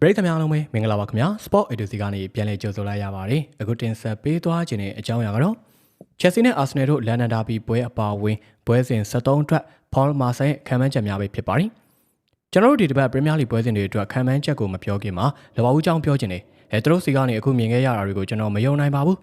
ပရိသတ်များအားလုံးပဲမင်္ဂလာပါခင်ဗျာ Sport Agency ကနေပြန်လည်ကြိုဆိုလိုက်ရပါတယ်အခုတင်ဆက်ပေးသွားခြင်းတဲ့အကြောင်းအရာကတော့ Chelsea နဲ့ Arsenal တို့လန်ဒန်ဒါဘီပွဲအပါအဝင်ပွဲစဉ်73အတွက် Paul Marseille ရဲ့ခံမှန်းချက်များပဲဖြစ်ပါတယ်ကျွန်တော်တို့ဒီတစ်ပတ် Premier League ပွဲစဉ်တွေအတွက်ခံမှန်းချက်ကိုမပြောခင်မှာလဘာဦးကြောင်းပြောခြင်းနဲ့အဲသူတို့စီကနေအခုမြင်ခဲ့ရတာတွေကိုကျွန်တော်မယုံနိုင်ပါဘူး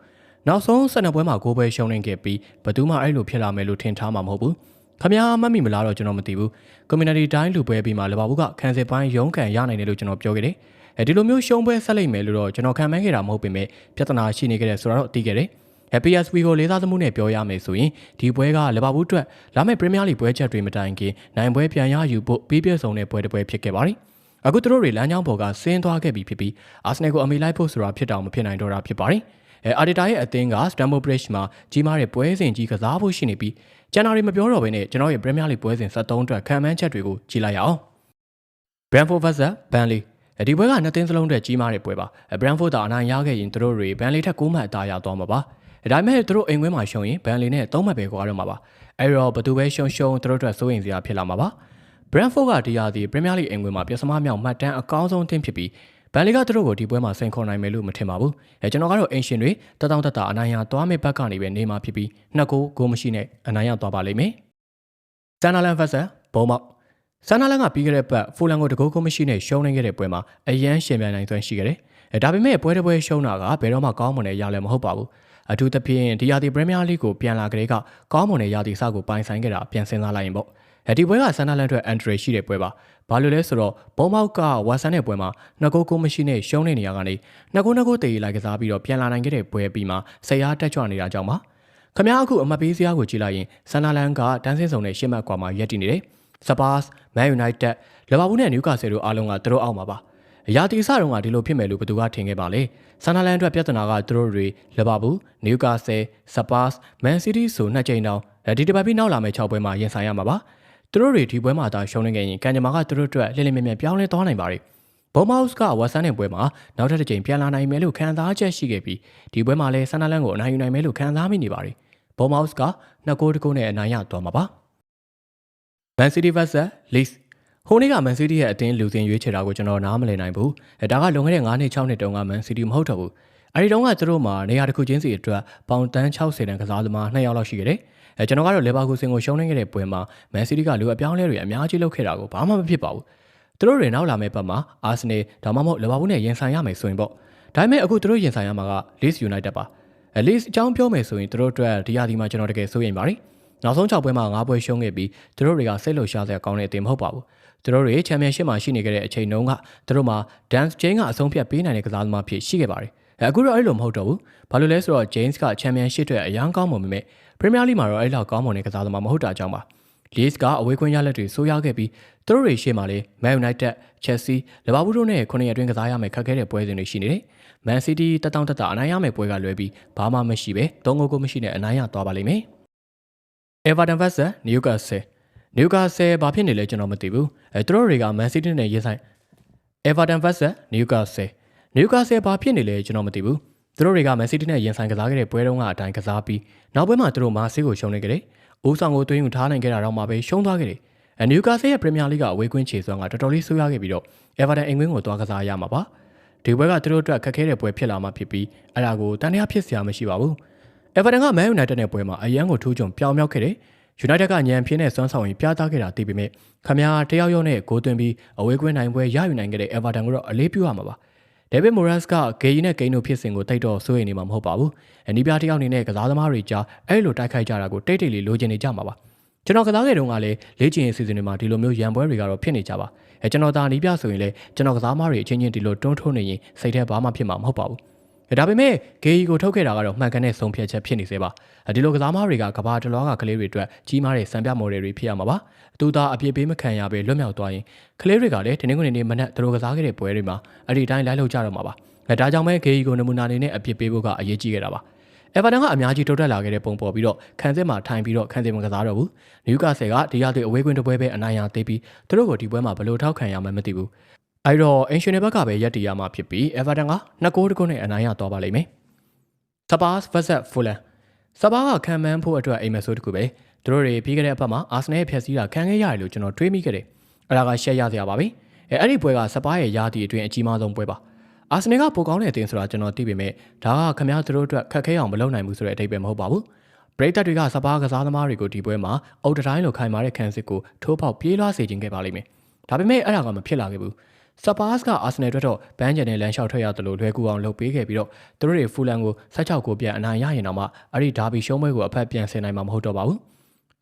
နောက်ဆုံး12ပွဲမှာ9ပွဲရှုံးနေခဲ့ပြီးဘယ်သူမှအဲ့လိုဖြစ်လာမယ်လို့ထင်ထားမှာမဟုတ်ဘူး ခမ ्या မှတ်မိမလားတော့ကျွန်တော်မသိဘူး community တိုင်းလူပွဲပြီးမှလဘာဘူးကခံစစ်ပိုင်းရုံးကန်ရနိုင်တယ်လို့ကျွန်တော်ပြောခဲ့တယ်အဲဒီလိုမျိုးရှုံးပွဲဆက်လိုက်မယ်လို့တော့ကျွန်တော်ခံမှန်းခဲ့တာမဟုတ်ပေမဲ့ပြဿနာရှိနေခဲ့တယ်ဆိုတော့သိခဲ့တယ်။ PSV ကိုလေးစားသမှုနဲ့ပြောရမယ်ဆိုရင်ဒီပွဲကလီဗာပူးအတွက်လာမယ့်ပရီးမီးယားလိပွဲချက်တွေမတိုင်ခင်နိုင်ပွဲပြန်ရယူဖို့ပြီးပြည့်စုံတဲ့ပွဲတစ်ပွဲဖြစ်ခဲ့ပါတယ်။အခုသူတို့တွေလမ်းကြောင်းပေါ်ကဆင်းသွားခဲ့ပြီဖြစ်ပြီးအာဆနယ်ကိုအမိလိုက်ဖို့ဆိုတာဖြစ်တောင်မဖြစ်နိုင်တော့တာဖြစ်ပါတယ်။အဲအာဒီတာရဲ့အသင်းက Stamford Bridge မှာကြီးမားတဲ့ပွဲစဉ်ကြီးကစားဖို့ရှိနေပြီး ကျန်တာတွေမပြောတော့ဘဲနဲ့ကျွန်တော်ရဲ့ပရီးမီးယားလိပွဲစဉ်73အတွက်ခံမှန်းချက်တွေကိုကြည့်လိုက်ရအောင်။ Brentford vs Burnley ဒီပွဲကနှစ်သင်းစလုံးအတွက်ကြီးမားတဲ့ပွဲပါ။ Brentford သာအနိုင်ရခဲ့ရင်သူတို့တွေ Burnley ထက်6မှတ်အသာရသွားမှာပါ။ဒါပေမဲ့သူတို့အိမ်ခွင်းမှာရှုံးရင် Burnley နဲ့3မှတ်ပဲကွာတော့မှာပါ။အဲဒီတော့ဘယ်သူပဲရှုံးရှုံးသူတို့အတွက်စိုးရိမ်စရာဖြစ်လာမှာပါ။ Brentford ကဒီရာသီ Premier League အိမ်ခွင်းမှာပြဿနာမြောက်မှတ်တမ်းအကောင်းဆုံးတင်ဖြစ်ပြီး ဘန်လီကသူတို့ကိုဒီပွဲမှာစိန်ခေါ်နိုင်မယ်လို့မထင်ပါဘူး။အဲကျွန်တော်ကတော့အင်ရှင်တွေတတောင်းတတအနိုင်ရသွားမယ့်ဘက်ကနေပဲနေမှာဖြစ်ပြီးနှစ်ကိုဂိုးမရှိနဲ့အနိုင်ရသွားပါလိမ့်မယ်။ဆန်နာလန်ဖက်ဆန်ဘုံမောက်ဆန်နာလန်ကပြီးခဲ့တဲ့ပတ်ဖူလန်ကိုတကိုးကိုမရှိနဲ့ရှုံးနေခဲ့တဲ့ပွဲမှာအရန်ရှင်ပြိုင်နိုင်စွမ်းရှိခဲ့တယ်။အဲဒါပေမဲ့ပွဲတစ်ပွဲရှုံးတာကဘယ်တော့မှကောင်းမွန်တဲ့ရလည်မဟုတ်ပါဘူး။အထူးသဖြင့်ဒီရာသီပရီးမီးယားလိကိုပြန်လာကြတဲ့ကကောင်းမွန်တဲ့ရာသီစကိုပိုင်ဆိုင်ခဲ့တာပြန်စင်စားလိုက်ရင်ပေါ့။အဲဒီပွဲကဆန်နာလန်အတွက်အန်ဒရရှိတဲ့ပွဲပါ။ဘာလို့လဲဆိုတော့ဘုံမောက်ကဝါဆန်တဲ့ပွဲမှာနှစ်ကိုးကိုမရှိနဲ့ရှုံးနေနေရကနေနှစ်ကိုးနှစ်ကိုးတည်လိုက်ကစားပြီးတော့ပြန်လာနိုင်ခဲ့တဲ့ပွဲပြီးမှဆရာတက်ကြွနေတာကြောင့်ပါ။ခမားအခုအမတ်ပေးစရာကိုကြည့်လိုက်ရင်ဆန်နာလန်ကတန်းစင်းစုံနဲ့ရှင်းမှတ်ကွာမှာရက်တည်နေတယ်။စပါးစ်၊မန်ယူနိုက်တက်လီဗာပူးနဲ့နယူကာဆယ်တို့အားလုံးကသူတို့အောက်မှာပါအရာတီအစတုန်းကဒီလိုဖြစ်မယ်လို့ဘယ်သူကထင်ခဲ့ပါလဲဆန်နာလန်အတွက်ပြဿနာကသူတို့တွေလီဗာပူးနယူကာဆယ်စပါးစ်မန်စီးတီးဆိုနှစ်ကြိမ်တောင်ဒီတစ်ပတ်ပြီးနောက်လာမယ့်6ပွဲမှာရင်ဆိုင်ရမှာပါ သူတို့တွေဒီပွဲမှာသာရှုံးနေခဲ့ရင်ကန်ဂျမာကသူတို့အတွက်လှည့်လည်မြဲမြဲပြောင်းလဲသွားနိုင်ပါတယ်ဘုံမောက်စ်ကဝါဆန်တဲ့ပွဲမှာနောက်ထပ်တစ်ကြိမ်ပြန်လာနိုင်မယ်လို့ခံစားချက်ရှိခဲ့ပြီးဒီပွဲမှာလည်းဆန်နာလန်ကိုအနိုင်ယူနိုင်မယ်လို့ခံစားမိနေပါတယ်ဘုံမောက်စ်ကနှစ်ဂိုးတစ်ဂိုးနဲ့အနိုင်ရသွားမှာပါမန်စီးတီး vs Leeds ဟိုနေ့ကမန်စီးတီးရဲ့အတင်းလူစင်ရွေးချယ်တာကိုကျွန်တော်နားမလည်နိုင်ဘူးအဲဒါကလွန်ခဲ့တဲ့9နှစ်6နှစ်တုန်းကမန်စီးတီးမဟုတ်တော့ဘူးအဲဒီတုန်းကသူတို့မှာနေရာတစ်ခုချင်းစီအတွက်ပေါင်တန်း60တန်ကစားသမား2ယောက်လောက်ရှိခဲ့တယ် အဲကျွန်တော်ကတော့လေဘာကူစင်ကိုရှုံးနေခဲ့တဲ့ပွဲမှာမန်စီးတီးကလူအပြောင်းလဲတွေအများကြီးလုပ်ခဲ့တာကိုဘာမှမဖြစ်ပါဘူးသူတို့တွေနောက်လာမယ့်ဘက်မှာအာဆနယ်ဒါမှမဟုတ်လေဘာဘူးနဲ့ရင်ဆိုင်ရမယ်ဆိုရင်ပေါ့ဒါပေမဲ့အခုသူတို့ရင်ဆိုင်ရမှာက Leeds United ပါအဲ Leeds အကြောင်းပြောမယ်ဆိုရင်သူတို့အတွက်ဒီရာသီမှာကျွန်တော်တကယ်စိုးရိမ်ပါတယ်နောက်ဆုံး6ပွဲမှာ9ပွဲရှုံးခဲ့ပြီးသူတို့တွေကစိတ်လှုပ်ရှားစရာကောင်းတဲ့အသင်းမဟုတ်ပါဘူးသူတို့တွေချန်ပီယံရှစ်မှာရှိနေခဲ့တဲ့အချိန်တုန်းကသူတို့မှာ Dance Jane ကအဆုံးဖြတ်ပေးနိုင်တဲ့ကစားသမားဖြစ်ရှိခဲ့ပါတယ် အခုတော့အဲ့လိုမဟုတ်တော့ဘူးဘာလို့လဲဆိုတော့ James ကချန်ပီယံရှစ်အတွက်အရန်ကောင်းမွန်ပေမဲ့ Premier League မှာတော့အဲ့လောက်ကောင်းမွန်တဲ့ကစားသမားမဟုတ်တာကြောင့်ပါ Leeds ကအဝေးခွင့်ရလက်တွေဆိုးရခဲ့ပြီးသူတို့တွေရှေ့မှာလေ Man United, Chelsea, Liverpool တို့နဲ့ခုနှစ်ရက်အတွင်းကစားရမယ့်ခက်ခဲတဲ့ပွဲစဉ်တွေရှိနေတယ်။ Man City တက်တောင့်တက်တာအနိုင်ရမယ့်ပွဲကလွဲပြီးဘာမှမရှိပဲသုံးဂိုးကိုမရှိနဲ့အနိုင်ရသွားပါလိမ့်မယ်။ Everton vs Newcastle Newcastle ဘာဖြစ်နေလဲကျွန်တော်မသိဘူး။အဲသူတို့တွေက Man City နဲ့ရင်ဆိုင် Everton vs Newcastle Newcastle ဘာဖြစ်နေလဲကျွန်တော်မသိဘူး။သူတို့တွေက Man City နဲ့ရင်ဆိုင်ကစားခဲ့တဲ့ပွဲတုန်းကအတိုင်းကစားပြီးနောက်ပွဲမှာသူတို့မာဆေးကိုရှုံးနေကြတယ်။ဦးဆောင်ကိုသွင်းယူထားနိုင်ခဲ့တာတော့မှပဲရှုံးသွားခဲ့တယ်။အနယူကာဆယ်ရဲ့ပရီးမီးယားလိကအဝေးကွင်းခြေစွမ်းကတော်တော်လေးဆိုးရွားခဲ့ပြီးတော့ Everton အိမ်ကွင်းကိုသွားကစားရမှာပါ။ဒီပွဲကသူတို့အတွက်ခက်ခဲတဲ့ပွဲဖြစ်လာမှဖြစ်ပြီးအဲ့ဒါကိုတန်တရားဖြစ်စရာမရှိပါဘူး။ Everton က Man United နဲ့ပွဲမှာအရန်ကိုထူးချွန်ပြောင်းမြောက်ခဲ့တယ်။ United ကညံပြင်းနဲ့စွမ်းဆောင်ရင်ပြသခဲ့တာသိပေမဲ့ခမားတယောက်ယောက်နဲ့ဂိုးသွင်းပြီးအဝေးကွင်းနိုင်ပွဲရယူနိုင်ခဲ့တဲ့ Everton ကိုတော့အလေးပြုရမှာပါ။ David Moraes ကဂေယီနဲ့ဂိမ်းတို့ဖြစ်စဉ်ကိုတိတ်တော့စိုးရိမ်နေမှာမဟုတ်ပါဘူး။အနီးပြားတယောက်အနေနဲ့ကစားသမားတွေကြားအဲ့လိုတိုက်ခိုက်ကြတာကိုတိတ်တိတ်လေးလိုချင်နေကြမှာပါ။ကျွန်တော်ကစားခဲ့တုန်းကလည်းလေ့ကျင့်ရေးစီစဉ်တွေမှာဒီလိုမျိုးရန်ပွဲတွေကတော့ဖြစ်နေကြပါ။အဲကျွန်တော်ဒါနီးပြဆိုရင်လည်းကျွန်တော်ကစားသမားတွေအချင်းချင်းဒီလိုတွန်းထိုးနေရင်စိတ်ထဲဘာမှဖြစ်မှာမဟုတ်ပါဘူး။ ဒါပေမဲ့ဂေယီကိုထုတ်ခဲ့တာကတော့မှန်ကန်တဲ့ဆုံးဖြတ်ချက်ဖြစ်နေစေပါဒီလိုကစားသမားတွေကကဘာတလွားကကလေးတွေအတွက်ကြီးမားတဲ့စံပြမော်ဒယ်တွေဖြစ်ရမှာပါသူသားအပြစ်ပေးမခံရဘဲလွတ်မြောက်သွားရင်ကလေးတွေကလည်းဒီနေ့ကနေမနက်သူတို့ကစားခဲ့တဲ့ပွဲတွေမှာအဲ့ဒီတိုင်းလိုက်လောက်ကြတော့မှာပါဒါကြောင့်ပဲဂေယီကိုနမူနာအနေနဲ့အပြစ်ပေးဖို့ကအရေးကြီးခဲ့တာပါ။အေဗာတန်ကအများကြီးတိုးတက်လာခဲ့တဲ့ပုံပေါ်ပြီးတော့ခံစစ်မှာထိုင်ပြီးတော့ခံစစ်မကစားတော့ဘူး။နယူကာဆယ်ကဒီရသွေးအဝေးကွင်းတစ်ပွဲပဲအနိုင်ရသေးပြီးသူတို့ကိုဒီပွဲမှာဘယ်လိုထောက်ခံရမှန်းမသိဘူး။ အဲဒီတော့အင်ရှင်နယ်ဘက်ကပဲရက်တီရမှာဖြစ်ပြီးအေဗာတန်ကနှစ်ဂိုးတစ်ဂိုးနဲ့အနိုင်ရသွားပါလိမ့်မယ်။စပါးစ် vs ဖူလန်စပါးကခံမှန်းဖို့အတွက်အိမ်မက်ဆိုးတစ်ခုပဲ။သူတို့တွေပြီးခဲ့တဲ့အပတ်မှာအာဆနယ်ရဲ့ဖျက်ဆီးတာခံခဲ့ရတယ်လို့ကျွန်တော်တွေးမိခဲ့တယ်။အဲဒါကရှက်ရစရာပါပဲ။အဲအဲ့ဒီပွဲကစပါးရဲ့ရာသီအတွင်းအကြီးမားဆုံးပွဲပါအာဆင်နယ်ကပိုကောင်းတဲ့အသင်းဆိုတာကျွန်တော်သိပေမဲ့ဒါကခင်ဗျားတို့အတွက်ခက်ခဲအောင်မလုပ်နိုင်ဘူးဆိုတဲ့အဓိပ္ပာယ်မဟုတ်ပါဘူးပရိသတ်တွေကစပါးကစားသမားတွေကိုဒီပွဲမှာအုတ်တိုင်းလိုခိုင်မာတဲ့ခံစစ်ကိုထိုးပေါက်ပြေးလွှားစေခြင်းခဲ့ပါလိမ့်မယ်ဒါပေမဲ့အဲ့ဒါကမဖြစ်လာခဲ့ဘူး စပါးစ်ကအာဆင်နယ်အတွက်တော့ဘန်းဂျန်နဲ့လန်လျှောက်ထွက်ရတယ်လို့လွယ်ကူအောင်လုပ်ပေးခဲ့ပြီးတော့သူတို့တွေဖူလန်ကို16ကိုပြန်အနိုင်ရရင်တော့မှအဲ့ဒီဒါဘီရှုံးပွဲကိုအဖက်ပြန်ဆင်နိုင်မှာမဟုတ်တော့ပါဘူး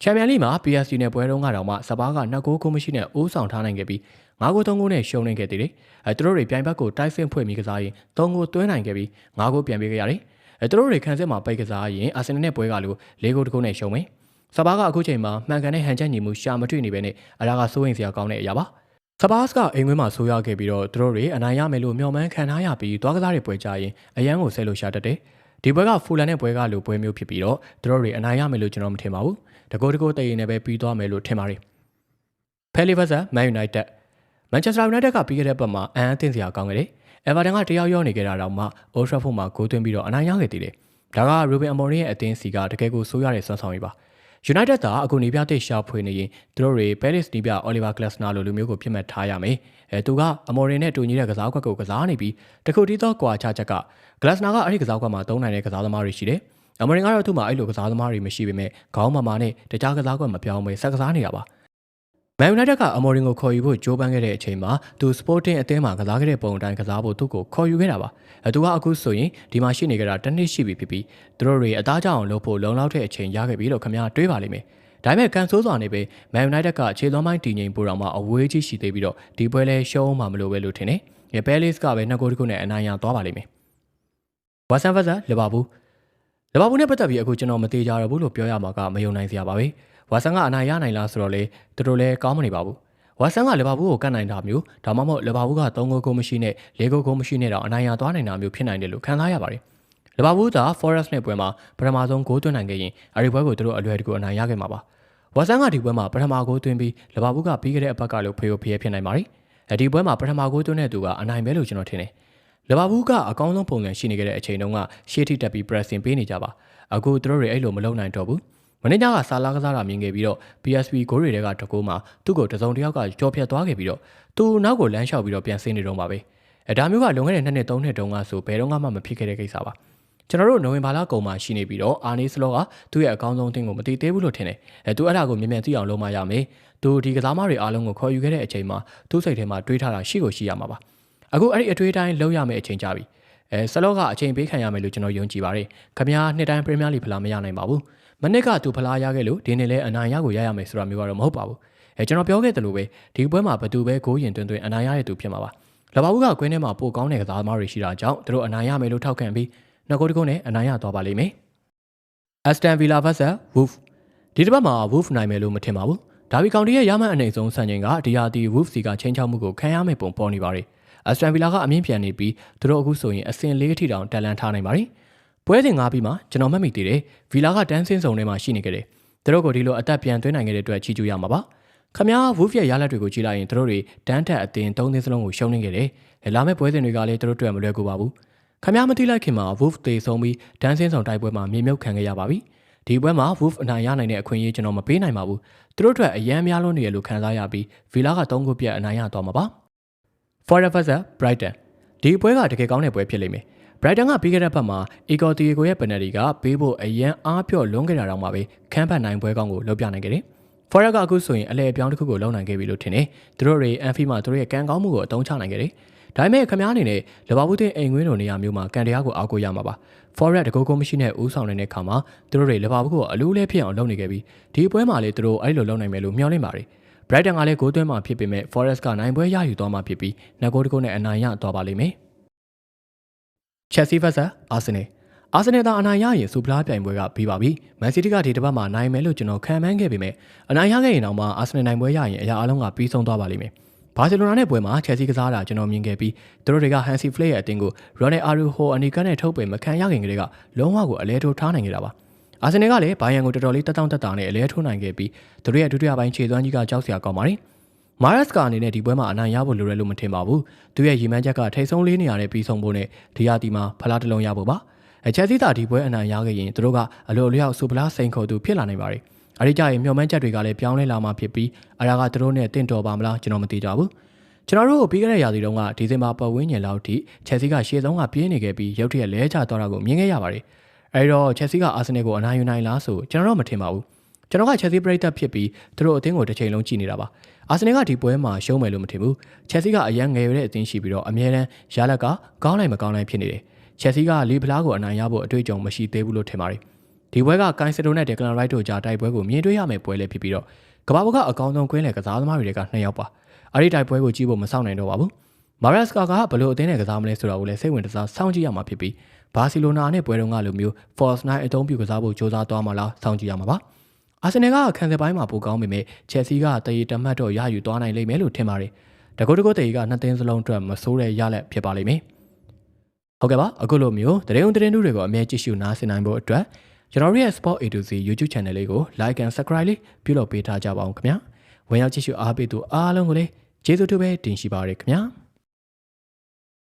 ချန်ပီယံလိမှာ PSG နဲ့ပွဲတုန်းကတော့မှစပါးက2ဂိုးကိုမရှိနဲ့အိုးဆောင်ထားနိုင်ခဲ့ပြီး9ဂိုး3ဂိုးနဲ့ရှုံးနေခဲ့သေးတယ်အဲသူတို့တွေပြိုင်ဘက်ကိုတိုက်ဆင့်ဖွင့်ပြီးကစားရင်3ဂိုးသွင်းနိုင်ခဲ့ပြီး9ဂိုးပြန်ပေးခဲ့ရတယ်အဲသူတို့တွေခံစစ်မှာပိတ်ကစားရင်အာဆင်နယ်နဲ့ပွဲကလို့၄ဂိုးတဂိုးနဲ့ရှုံးမယ်စပါးကအခုချိန်မှာမှန်ကန်တဲ့ဟန်ချက်ညီမှုရှာမတွေ့နေပဲနဲ့အရာကစိုးရင်စရာကောင်းတဲ့အရာပါ စပါးစ်ကအိမ်ခွင်းမှာဆိုးရခဲ့ပြီးတော့သူတို့တွေအနိုင်ရမယ်လို့မျှော်မှန်းခံထားရပြီးသွားကစားတွေပွဲကြရင်အရန်ကိုဆဲလို့ရှာတတ်တယ်ဒီပွဲကဖူလန်နဲ့ပွဲကလိုပွဲမျိုးဖြစ်ပြီးတော့သူတို့တွေအနိုင်ရမယ်လို့ကျွန်တော်မထင်ပါဘူးတကောတကောတည်ရင်လည်းပဲပြီးသွားမယ်လို့ထင်ပါတယ်ဖဲလီဗာဆာမန်ယူနိုက်တက်မန်ချက်စတာယူနိုက်တက်ကပြီးခဲ့တဲ့ပတ်မှာအန်အသင့်စရာကောင်းခဲ့တယ်အဲဗာတန်ကတယောက်ရောနေခဲ့တာတော့မှအိုထရာဖို့မှာဂိုးသွင်းပြီးတော့အနိုင်ရခဲ့သေးတယ်ဒါကရူဘင်အမော်ရီရဲ့အသင်းစီကတကယ်ကိုဆိုးရတဲ့ဆွမ်းဆောင်ရည်ပါ United ကအခုနေပြတိတ်ရှာဖွေနေရင်သူတို့တွေ Palace နီးပြ Oliver Glasner လိုလူမျိုးကိုပြစ်မှတ်ထားရမယ်။အဲသူကအမော်ရင်နဲ့တူညီတဲ့ကစားကွက်ကိုကစားနေပြီးတခုတည်းသောကွာခြားချက်က Glasner ကအဲ့ဒီကစားကွက်မှာသုံးနိုင်တဲ့ကစားသမားတွေရှိတယ်။အမော်ရင်ကတော့သူ့မှာအဲ့လိုကစားသမားတွေမရှိပေမဲ့ခေါင်းမာမာနဲ့တခြားကစားကွက်မပြောင်းဘဲဆက်ကစားနေတာပါ။ Man United ကအမော်ရင်ကိုခေါ်ယူဖို့ကြိုးပမ်းခဲ့တဲ့အချိန်မှာသူ Sporting အသင်းမှာကစားခဲ့တဲ့ပုံအတိုင်းကစားဖို့သူ့ကိုခေါ်ယူခဲ့တာပါ။အဲသူကအခုဆိုရင်ဒီမှာရှိနေကြတာတစ်နှစ်ရှိပြီဖြစ်ပြီးသူတို့တွေအသားကြောင်လုပ်ဖို့လုံလောက်တဲ့အချိန်ရခဲ့ပြီလို့ခင်ဗျားတွေးပါလိမ့်မယ်။ဒါပေမဲ့ကန်ဆိုးစွာနေပဲ Man United ကခြေသွမ်းပိုင်းတည်ငြိမ်ပို့တော်မှာအဝေးကြီးရှိသေးပြီးတော့ဒီပွဲလဲရှုံးမှာမလို့ပဲလို့ထင်တယ်။အဲဘဲလစ်ကပဲနှစ်ဂိုးတခုနဲ့အနိုင်ရသွားပါလိမ့်မယ်။ဝါဆန်ဖက်ဆာလီဗာပူးလီဗာပူးနဲ့ပတ်သက်ပြီးအခုကျွန်တော်မသေးကြတော့ဘူးလို့ပြောရမှာကမယုံနိုင်စရာပါပဲ။ ဝါဆန်ကအနိုင်ရနိုင်လားဆိုတော့လေသူတို့လည်းကောင်းမနေပါဘူးဝါဆန်ကလီဗာပူးကိုကတ်နိုင်တာမျိုးဒါမှမဟုတ်လီဗာပူးက3ဂိုးကိုမရှိနဲ့4ဂိုးကိုမရှိနဲ့တော့အနိုင်ရသွားနိုင်တာမျိုးဖြစ်နိုင်တယ်လို့ခံစားရပါတယ်လီဗာပူးက Forest နဲ့ပွဲမှာပထမဆုံးဂိုးသွင်းနိုင်ခဲ့ရင်အဲဒီပွဲကိုသူတို့အလွယ်တကူအနိုင်ရခဲ့မှာပါဝါဆန်ကဒီပွဲမှာပထမဂိုးသွင်းပြီးလီဗာပူးကပြီးခဲ့တဲ့အပတ်ကလို့ဖေကိုဖေဖြစ်နိုင်ပါတယ်အဲဒီပွဲမှာပထမဂိုးသွင်းတဲ့သူကအနိုင်ပဲလို့ကျွန်တော်ထင်တယ်လီဗာပူးကအကောင်းဆုံးပုံစံရှိနေခဲ့တဲ့အချိန်တုန်းကရှေ့ထိတက်ပြီး pressing ပေးနေကြပါအခုသူတို့တွေအဲ့လိုမလုပ်နိုင်တော့ဘူး မနေ့ညကစာလာကစားတာမြင်ခဲ့ပြီးတော့ PSV ဂိုးတွေကတကိုးမှာသူ့ကိုတစုံတစ်ယောက်ကကြော်ဖြတ်သွားခဲ့ပြီးတော့သူနောက်ကိုလမ်းလျှောက်ပြီးတော့ပြန်ဆင်းနေတော့ပါပဲအဲဒါမျိုးကလွန်ခဲ့တဲ့နှစ်နှစ်သုံးနှစ်တုန်းကဆိုဘယ်တော့မှမဖြစ်ခဲ့တဲ့ကိစ္စပါကျွန်တော်တို့နိုဝင်ဘာလကုန်မှာရှိနေပြီးတော့အာနီစလောကသူ့ရဲ့အကောင်းဆုံးအသင်းကိုမတည်သေးဘူးလို့ထင်တယ်အဲသူအဲ့ဒါကိုမြင်မြန်သိအောင်လုပ်မှရမယ်သူဒီကစားမတွေအားလုံးကိုခေါ်ယူခဲ့တဲ့အချိန်မှာသူ့စိတ်ထဲမှာတွေးထားတာရှိကိုရှိရမှာပါအခုအဲ့ဒီအထွေးတိုင်းလုံးရမယ့်အချိန်ကြပြီအဲဆလောကအချိန်ပေးခံရမယ်လို့ကျွန်တော်ယုံကြည်ပါတယ်ခမ ्या နှစ်တိုင်းပရီးမီးယားလိဖလားမရနိုင်ပါဘူး မနစ်ကသူဖလားရခဲ့လို့ဒီနေ့လဲအနိုင်ရကိုရရမယ်ဆိုတာမျိုးကတော့မဟုတ်ပါဘူးအဲကျွန်တော်ပြောခဲ့သလိုပဲဒီပွဲမှာဘသူပဲဂိုးရင်တွင်တွင်အနိုင်ရတဲ့သူဖြစ်မှာပါလဘာဘူးကကွင်းထဲမှာပိုကောင်းတဲ့ကစားသမားတွေရှိတာကြောင့်သူတို့အနိုင်ရမယ်လို့ထောက်ခံပြီးနှစ်ဂိုးတကုန်းနဲ့အနိုင်ရသွားပါလိမ့်မယ် Aston Villa vs Wolf ဒီတစ်ပတ်မှာ Wolf နိုင်မယ်လို့မထင်ပါဘူးဒါဗီကောင်တီရဲ့ရမှန်အနေဆုံးစံချိန်ကဒီယာတီ Wolf စီကချင်းချောက်မှုကိုခံရမယ့်ပုံပေါ်နေပါတယ်။ Aston Villa ကအမြင့်ပြန်နေပြီးသူတို့အခုဆိုရင်အဆင့်၄ထိတောင်တက်လန်ထားနိုင်ပါတယ်။ ပွဲစဉ်၅ပြီးမှကျွန်တော်မှတ်မိသေးတယ်ဗီလာကတန်းစင်းစုံထဲမှာရှိနေကြတယ်သူတို့ကိုဒီလိုအသက်ပြန်သွင်းနိုင်ခဲ့တဲ့အတွက်ချီးကျူးရမှာပါခမားဝူဖ်ရဲ့ရလက်တွေကိုကြည့်လိုက်ရင်သူတို့တွေတန်းထက်အတင်၃သင်းစလုံးကိုရှုံးနေခဲ့တယ်လာမယ့်ပွဲစဉ်တွေကလည်းသူတို့တွေ့မလွယ်ကူပါဘူးခမားမသိလိုက်ခင်မှာဝူဖ်တေဆုံးပြီးတန်းစင်းဆောင်တိုက်ပွဲမှာမြေမြုပ်ခံခဲ့ရပါပြီဒီပွဲမှာ Wolf အနိုင်ရနိုင်တဲ့အခွင့်အရေးကျွန်တော်မပေးနိုင်ပါဘူးသူတို့အတွက်အရန်များလို့နေရလို့ခံစားရပြီး Villa က3ခုပြတ်အနိုင်ရသွားမှာပါ Forever Brighton ဒီပွဲကတကယ်ကောင်းတဲ့ပွဲဖြစ်လိမ့်မယ် Brighton ကပြီးခဲ့တဲ့ဘက်မှာ Igor Diego ရဲ့ penalty ကပေးဖို့အရန်အားပြော့လွန်ခဲ့တာတော့မှပဲခန်းဖတ်နိုင်ပွဲကောင်းကိုလုပ်ပြနိုင်ခဲ့တယ်။ Forer ကအခုဆိုရင်အလဲအပြောင်းတစ်ခုကိုလုပ်နိုင်ခဲ့ပြီလို့ထင်တယ်။သူတို့တွေ Anfield မှာသူတို့ရဲ့ကံကောင်းမှုကိုအသုံးချနိုင်ခဲ့တယ်။ဒါပေမဲ့ခမားအနေနဲ့လဘာဘူးတင်အိမ်ငွေးလိုနေရာမျိုးမှာကန်တရားကိုအားကိုးရမှာပါ။ Forer တကုတ်ကုတ်မရှိနဲ့ဦးဆောင်နေတဲ့ခါမှာသူတို့တွေလဘာဘူးကိုအလူးလဲဖြစ်အောင်လုပ်နေခဲ့ပြီးဒီပွဲမှာလေသူတို့အဲ့လိုလုပ်နိုင်မယ်လို့မျှော်လင့်ပါတယ်။ Brighton ကလည်းဂိုးသွင်းမှာဖြစ်ပေမဲ့ Forest ကနိုင်ပွဲရယူသွားမှာဖြစ်ပြီးနှစ်ဂိုးတကုတ်နဲ့အနိုင်ရသွားပါလိမ့်မယ်။ Chelsea vs Arsenal အာဆင်နယ်သာအနိုင်ရရင်စူပလာပြိုင်ပွဲကပြီးပါပြီ။မန်စီးတီးကဒီတစ်ပတ်မှာနိုင်မယ်လို့ကျွန်တော်ခံမှန်းခဲ့ပေမဲ့အနိုင်ရခဲ့ရင်တော့မှအာဆင်နယ်နိုင်ပွဲရရင်အရာအလုံးကပြီးဆုံးသွားပါလိမ့်မယ်။ဘာစီလိုနာနဲ့ပွဲမှာချယ်ဆီကစားတာကျွန်တော်မြင်ခဲ့ပြီးသူတို့တွေကဟန်စီဖလက်ရဲ့အတင်းကိုရော်နယ်အာရူဟိုအနီကန်နဲ့ထုတ်ပယ်မခံရခင်ကလေးကလုံးဝကိုအလဲထိုးထားနိုင်ခဲ့တာပါ။အာဆင်နယ်ကလည်းဘိုင်ယန်ကိုတော်တော်လေးတက်တောင့်တက်တာနဲ့အလဲထိုးနိုင်ခဲ့ပြီးသူတို့ရဲ့ဒုတိယပိုင်းခြေသွမ်းကြီးကကြောက်စရာကောင်းပါတယ်။ မာရက်စ်ကအနေနဲ့ဒီပွဲမှာအနိုင်ရဖို့လိုရလို့မထင်ပါဘူး။သူရဲ့ရည်မှန်းချက်ကထိတ်ဆုံးလေးနေရာနဲ့ပြီးဆုံးဖို့နဲ့ဒီယာတီမှာဖလားတစ်လုံးရဖို့ပါ။အချက်သီးတာဒီပွဲအနိုင်ရခဲ့ရင်သူတို့ကအလိုအလျောက်စူပလာစိန်ခေါ်သူဖြစ်လာနိုင်ပါတယ်။အဲဒီကြရင်မျှော်မှန်းချက်တွေကလည်းပြောင်းလဲလာမှဖြစ်ပြီးအရာကသူတို့နဲ့တင့်တော်ပါမလားကျွန်တော်မသိကြဘူး။ကျွန်တော်တို့ပြီးခဲ့တဲ့ရာသီတုန်းကဒီဇင်ဘာပတ်ဝန်းကျင်လောက်ထိချက်စီကရှေ့ဆုံးကပြေးနေခဲ့ပြီးရုတ်တရက်လဲကျသွားတာကိုမြင်ခဲ့ရပါတယ်အဲဒီတော့ချက်စီကအာဆင်နယ်ကိုအနိုင်ယူနိုင်လားဆိုကျွန်တော်တော့မထင်ပါဘူး ကျွန်တော်ကချက်စီပရိသတ်ဖြစ်ပြီးသူတို့အသင်းကိုတစ်ချိန်လုံးကြည့်နေတာပါအာဆင်နယ်ကဒီပွဲမှာရှုံးမယ်လို့မထင်ဘူးချက်စီကအရန်ငယ်ရတဲ့အသင်းရှိပြီးတော့အမြဲတမ်းရလက်ကကောင်းလိုက်မကောင်းလိုက်ဖြစ်နေတယ်ချက်စီကလီဖလားကိုအနိုင်ရဖို့အတွေ့အကြုံမရှိသေးဘူးလို့ထင်ပါတယ်ဒီပွဲကကိုင်စတိုနဲ့ဒက်ကလန်ရိုက်တို့ကြားတိုက်ပွဲကိုမြင်တွေ့ရမယ့်ပွဲလည်းဖြစ်ပြီးတော့ကမ္ဘာပေါ်ကအကောင်းဆုံးကွင်းလယ်ကစားသမားတွေကနှစ်ယောက်ပါအဲ့ဒီတိုက်ပွဲကိုကြည့်ဖို့မဆောင်နိုင်တော့ပါဘူးမာရက်စကာကဘယ်လိုအသင်းနဲ့ကစားမလဲဆိုတာကိုလည်းစိတ်ဝင်စားစောင့်ကြည့်ရမှာဖြစ်ပြီးဘာစီလိုနာနဲ့ပွဲတုန်းကလိုမျိုး Force 9အသုံးပြုကစားဖို့ကြိုးစားသွားမှလားစောင့်ကြည့်ရမှာပါ အာဆင်နယ်ကခံစစ်ပိုင်းမှာပိုကောင်းပေမဲ့ချက်စီကတရေတမတ်တော့ရယူသွားနိုင်လိမ့်မယ်လို့ထင်ပါတယ်တကုတ်တကုတ်တရေကနှစ်သင်းစလုံးအတွက်မဆိုးတဲ့ရလက်ဖြစ်ပါလိမ့်မယ်ဟုတ်ကဲ့ပါအခုလိုမျိုးတရင်ုံတရင်တို့တွေကိုအမြဲကြည့်ရှုနားဆင်နိုင်ဖို့အတွက်ကျွန်တော်တို့ရဲ့ Sport A to Z YouTube Channel လေးကို Like and Subscribe လေးပြုလုပ်ပေးထားကြပါအောင်ခင်ဗျာဝင်ရောက်ကြည့်ရှုအားပေးသူအားလုံးကိုလည်းကျေးဇူးတူပဲတင်ရှိပါရစေခင်ဗျာ